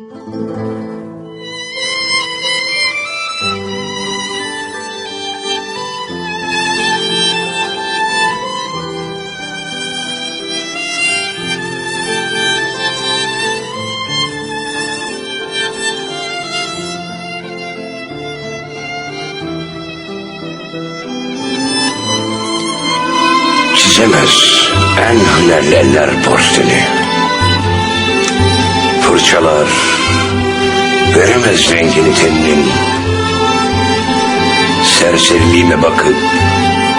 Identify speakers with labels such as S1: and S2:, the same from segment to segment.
S1: Çizemez en hünerli eller porteni. Fırçalar veremez rengini teninin. Serseriliğime bakıp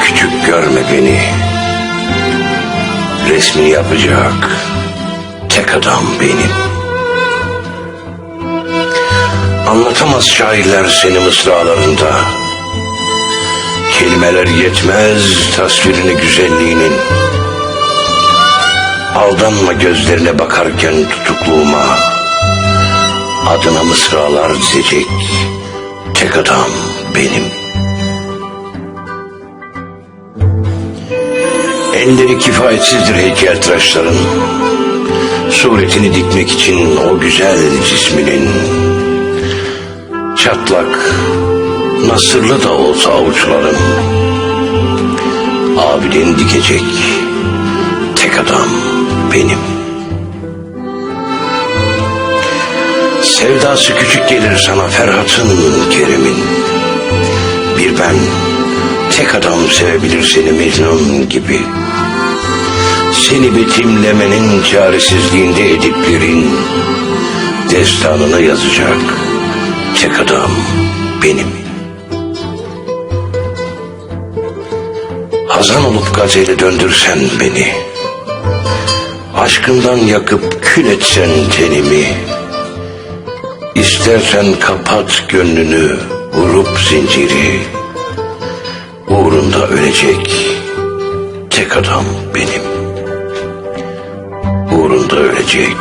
S1: küçük görme beni. Resmini yapacak tek adam benim. Anlatamaz şairler seni mısralarında. Kelimeler yetmez tasvirini güzelliğinin. Aldanma gözlerine bakarken tutukluğuma. Adına mısralar dizecek tek adam benim. Elleri kifayetsizdir heykeltıraşların. Suretini dikmek için o güzel cisminin. Çatlak, nasırlı da olsa avuçlarım. Abidin dikecek tek adam benim. Sevdası küçük gelir sana Ferhat'ın, Kerem'in. Bir ben, tek adam sevebilir seni Mecnun gibi. Seni betimlemenin çaresizliğinde ediplerin destanını yazacak tek adam benim. Hazan olup gazeli döndürsen beni, aşkından yakıp kül etsen tenimi, istersen kapat gönlünü vurup zinciri, uğrunda ölecek tek adam benim. Uğrunda ölecek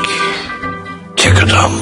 S1: tek adam